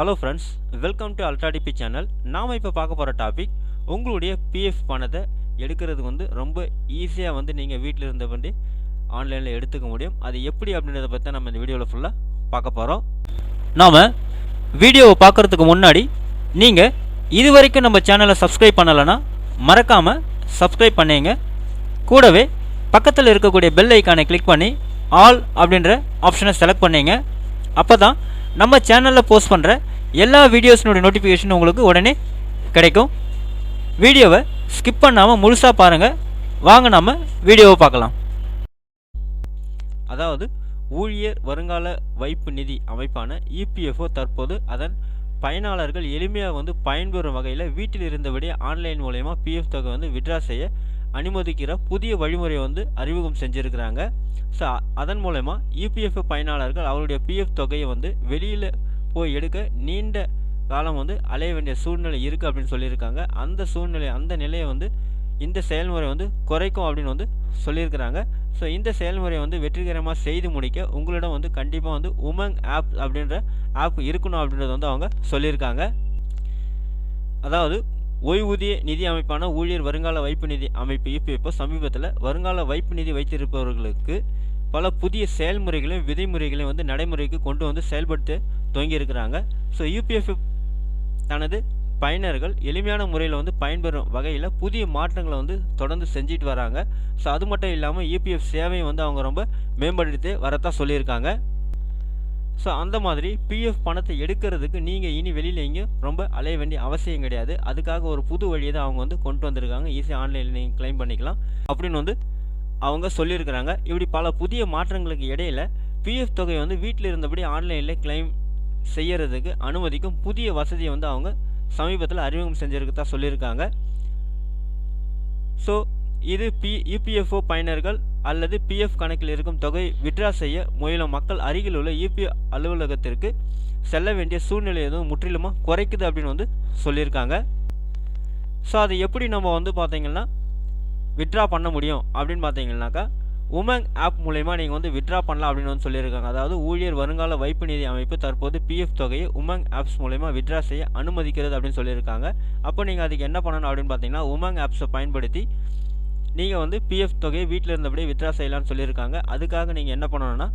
Hello friends welcome to ultra DP channel நாம் இப்போ பார்க்க போகிற டாபிக் உங்களுடைய பிஎஃப் பணத்தை எடுக்கிறது வந்து ரொம்ப ஈஸியாக வந்து நீங்கள் வீட்டில் இருந்தபடி ஆன்லைனில் எடுத்துக்க முடியும். அது எப்படி அப்படின்றத பற்றி நம்ம இந்த வீடியோவில் ஃபுல்லாக பார்க்க போகிறோம் நாம் வீடியோவை பார்க்குறதுக்கு முன்னாடி நீங்கள் இது வரைக்கும் நம்ம சேனலை சப்ஸ்கிரைப் பண்ணலைன்னா மறக்காமல் சப்ஸ்கிரைப் பண்ணீங்க. கூடவே பக்கத்தில் இருக்கக்கூடிய பெல் ஐக்கானை கிளிக் பண்ணி ஆல் அப்படின்ற ஆப்ஷனை செலக்ட் பண்ணீங்க. அப்போ தான் நம்ம சேனலில் போஸ்ட் பண்ணுற எல்லா வீடியோஸினுடைய நோட்டிஃபிகேஷன் உங்களுக்கு உடனே கிடைக்கும். வீடியோவை ஸ்கிப் பண்ணாமல் முழுசாக பாருங்கள் வாங்க நாம் வீடியோவை பார்க்கலாம். அதாவது ஊழியர் வருங்கால வைப்பு நிதி அமைப்பான இபிஎஃப்ஓ தற்போது அதன் பயனாளர்கள் எளிமையாக வந்து பயன்பெறும் வகையில் வீட்டில் இருந்தபடி ஆன்லைன் மூலயமா பிஎஃப் தொகை வந்து விட்ரா செய்ய அனுமதிக்கிற புதிய வழிமுறையை வந்து அறிமுகம் செஞ்சுருக்கிறாங்க. ஸோ அதன் மூலயமா இபிஎஃப் பயனாளர்கள் அவருடைய பிஎஃப் தொகையை வந்து வெளியில் போய் எடுக்க நீண்ட காலம் வந்து அலைய வேண்டிய சூழ்நிலை இருக்குது அப்படின்னு சொல்லியிருக்காங்க. அந்த சூழ்நிலை அந்த நிலையை வந்து இந்த செயல்முறை வந்து குறைக்கும் அப்படின்னு வந்து சொல்லியிருக்கிறாங்க. ஸோ இந்த செயல்முறையை வந்து வெற்றிகரமாக செய்து முடிக்க உங்களிடம் வந்து கண்டிப்பாக வந்து உமங் ஆப் அப்படின்ற ஆப் இருக்கணும் அப்படின்றத வந்து அவங்க சொல்லியிருக்காங்க. அதாவது ஓய்வூதிய நிதி அமைப்பான ஊழியர் வருங்கால வைப்பு நிதி அமைப்பு இப்போ இப்போ சமீபத்தில் வருங்கால வைப்பு நிதி வைத்திருப்பவர்களுக்கு பல புதிய செயல்முறைகளையும் விதிமுறைகளையும் வந்து நடைமுறைக்கு கொண்டு வந்து செயல்படுத்த துவங்கியிருக்கிறாங்க. ஸோ யூபிஎஃப் தனது பயனர்கள் எளிமையான முறையில் வந்து பயன்பெறும் வகையில் புதிய மாற்றங்களை வந்து தொடர்ந்து செஞ்சுட்டு வராங்க. ஸோ அது மட்டும் இல்லாமல் யூபிஎஃப் சேவையும் வந்து அவங்க ரொம்ப மேம்படுத்தி வரத்தான் சொல்லியிருக்காங்க. ஸோ அந்த மாதிரி பிஎஃப் பணத்தை எடுக்கிறதுக்கு நீங்கள் இனி வெளியில் எங்கேயும் ரொம்ப அலைய வேண்டிய அவசியம் கிடையாது. அதுக்காக ஒரு புது வழியை தான் அவங்க வந்து கொண்டு வந்திருக்காங்க. ஈஸியாக ஆன்லைனில் நீங்கள் கிளைம் பண்ணிக்கலாம். அப்படின்னு வந்து அவங்க சொல்லியிருக்கிறாங்க. இப்படி பல புதிய மாற்றங்களுக்கு இடையில் பிஎஃப் தொகையை வந்து வீட்டில் இருந்தபடி ஆன்லைனில் கிளைம் செய்யறதுக்கு அனுமதிக்கும் புதிய வசதியை வந்து அவங்க சமீபத்தில் அறிமுகம் செஞ்சுருக்கதா சொல்லியிருக்காங்க. ஸோ இது பி இபிஎஃப்ஓ பயனர்கள் அல்லது பிஎஃப் கணக்கில் இருக்கும் தொகை விட்ரா செய்ய முயலும் மக்கள் அருகில் உள்ள இபி அலுவலகத்திற்கு செல்ல வேண்டிய சூழ்நிலை எதுவும் முற்றிலுமாக குறைக்குது அப்படின்னு வந்து சொல்லியிருக்காங்க. ஸோ அது எப்படி நம்ம வந்து பார்த்திங்கன்னா விட்ரா பண்ண முடியும் அப்படின்னு பார்த்தீங்கன்னாக்கா உமங் ஆப் மூலயமா நீங்கள் வந்து விட்ரா பண்ணலாம் அப்படின்னு வந்து சொல்லியிருக்காங்க. அதாவது ஊழியர் வருங்கால வைப்பு நிதி அமைப்பு தற்போது பிஎஃப் தொகையை உமங் ஆப்ஸ் மூலயமா விட்ரா செய்ய அனுமதிக்கிறது அப்படின்னு சொல்லியிருக்காங்க. அப்போ நீங்கள் அதுக்கு என்ன பண்ணணும் அப்படின்னு பார்த்தீங்கன்னா உமங் ஆப்ஸை பயன்படுத்தி நீங்கள் வந்து பிஎஃப் தொகையை வீட்டில் இருந்தபடியே வித்ரா செய்யலாம்னு சொல்லியிருக்காங்க. அதுக்காக நீங்கள் என்ன பண்ணணும்னா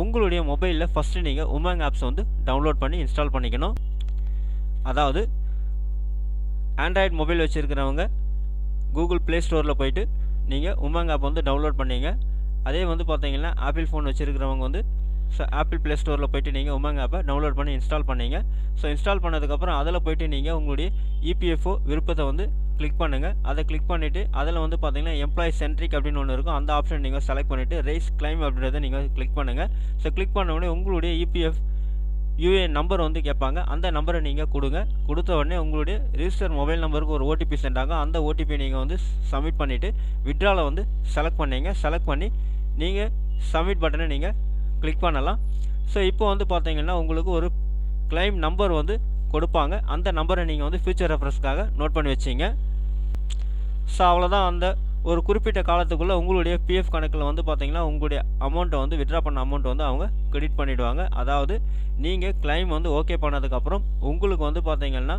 உங்களுடைய மொபைலில் ஃபஸ்ட்டு நீங்கள் உமங் ஆப்ஸை வந்து டவுன்லோட் பண்ணி இன்ஸ்டால் பண்ணிக்கணும். அதாவது ஆண்ட்ராய்டு மொபைல் வச்சுருக்கிறவங்க கூகுள் ப்ளே ஸ்டோரில் போயிட்டு நீங்கள் உமாங் ஆப் வந்து டவுன்லோட் பண்ணீங்க. அதே வந்து பார்த்தீங்கன்னா ஆப்பிள் ஃபோன் வச்சுருக்கிறவங்க வந்து ஸோ ஆப்பிள் ப்ளே ஸ்டோரில் போய்ட்டு நீங்கள் உமாங் ஆப்பை டவுன்லோட் பண்ணி இன்ஸ்டால் பண்ணீங்க. ஸோ இன்ஸ்டால் பண்ணதுக்கப்புறம் அதில் போய்ட்டு நீங்கள் உங்களுடைய இபிஎஃப்ஓ விருப்பத்தை வந்து கிளிக் பண்ணுங்கள் அதை கிளிக் பண்ணிவிட்டு அதில் வந்து பார்த்தீங்கன்னா எம்ப்ளாய் சென்ட்ரிக் அப்படின்னு ஒன்று இருக்கும். அந்த ஆப்ஷன் நீங்கள் செலக்ட் பண்ணிவிட்டு ரைஸ் கிளைம் அப்படின்றத நீங்கள் கிளிக் பண்ணுங்கள் ஸோ கிளிக் பண்ண உடனே உங்களுடைய இபிஎஃப் யூஏஎன் நம்பர் வந்து கேட்பாங்க. அந்த நம்பரை நீங்கள் கொடுங்க. கொடுத்த உடனே உங்களுடைய ரிஜிஸ்டர் மொபைல் நம்பருக்கு ஒரு ஓடிபி சென்ட் ஆகும். அந்த ஓடிபி நீங்கள் வந்து சப்மிட் பண்ணிவிட்டு விட்ராவில் வந்து செலக்ட் பண்ணிங்க. செலக்ட் பண்ணி நீங்கள் சப்மிட் பட்டனை நீங்கள் கிளிக் பண்ணலாம். ஸோ இப்போ வந்து பார்த்தீங்கன்னா உங்களுக்கு ஒரு கிளைம் நம்பர் வந்து கொடுப்பாங்க. அந்த நம்பரை நீங்கள் வந்து ஃபியூச்சர் ரெஃபரன்ஸ்க்காக நோட் பண்ணி வச்சிங்க. ஸோ அவ்வளோதான் அந்த ஒரு குறிப்பிட்ட காலத்துக்குள்ளே உங்களுடைய பிஎஃப் கணக்கில் வந்து பார்த்தீங்கன்னா உங்களுடைய அமௌண்ட்டை வந்து விட்ரா பண்ண அமௌண்ட் வந்து அவங்க கிரெடிட் பண்ணிவிடுவாங்க அதாவது நீங்கள் கிளைம் வந்து ஓகே பண்ணதுக்கப்புறம் உங்களுக்கு வந்து பார்த்தீங்கன்னா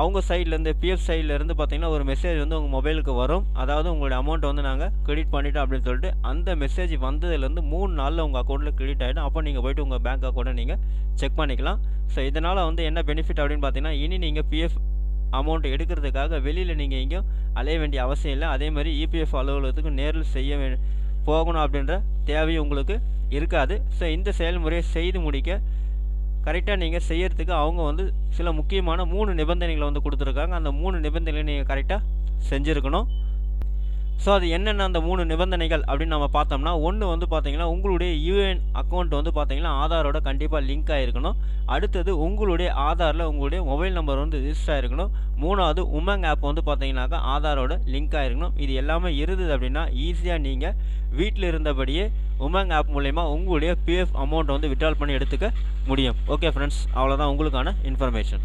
அவங்க சைட்லேருந்து பிஎஃப் சைட்லேருந்து பார்த்தீங்கன்னா ஒரு மெசேஜ் வந்து உங்கள் மொபைலுக்கு வரும். அதாவது உங்களுடைய அமௌண்ட்டை வந்து நாங்கள் கிரெடிட் பண்ணிட்டோம் அப்படின்னு சொல்லிட்டு அந்த மெசேஜ் வந்ததுலேருந்து மூணு நாளில் உங்கள் அக்கௌண்ட்டில் கிரெடிட் ஆகிடும் அப்போ நீங்கள் போய்ட்டு உங்கள் பேங்க் அக்கௌண்ட்டை நீங்கள் செக் பண்ணிக்கலாம். ஸோ இதனால் வந்து என்ன பெனிஃபிட் அப்படின்னு பார்த்தீங்கன்னா இனி நீங்கள் பிஎஃப் அமௌண்ட் எடுக்கிறதுக்காக வெளியில் நீங்கள் எங்கேயும் அலைய வேண்டிய அவசியம் இல்லை. அதே மாதிரி இபிஎஃப் அலுவலகத்துக்கு நேரில் செய்ய வே போகணும் அப்படின்ற தேவையும் உங்களுக்கு இருக்காது. ஸோ இந்த செயல்முறையை செய்து முடிக்க கரெக்டாக நீங்கள் செய்யறதுக்கு அவங்க வந்து சில முக்கியமான மூணு நிபந்தனைகளை வந்து கொடுத்துருக்காங்க. அந்த மூணு நிபந்தனைகளை நீங்கள் கரெக்டாக செஞ்சுருக்கணும். ஸோ அது என்னென்ன அந்த மூணு நிபந்தனைகள் அப்படின்னு நம்ம பார்த்தோம்னா ஒன்று வந்து பார்த்தீங்கன்னா உங்களுடைய யூஎன் அக்கௌண்ட் வந்து பார்த்தீங்கன்னா ஆதாரோட கண்டிப்பாக லிங்க் ஆகிருக்கணும் அடுத்தது உங்களுடைய ஆதாரில் உங்களுடைய மொபைல் நம்பர் வந்து ரிஜிஸ்டர் ஆகிருக்கணும் மூணாவது உமங் ஆப் வந்து பார்த்தீங்கன்னாக்கா ஆதாரோட லிங்க் ஆகிருக்கணும் இது எல்லாமே இருந்தது அப்படின்னா ஈஸியாக நீங்கள் வீட்டில் இருந்தபடியே உமங் ஆப் மூலயமா உங்களுடைய பிஎஃப் அமௌண்ட்டை வந்து விட்ரால் பண்ணி எடுத்துக்க முடியும். ஓகே ஃப்ரெண்ட்ஸ் அவ்வளோதான் உங்களுக்கான இன்ஃபர்மேஷன்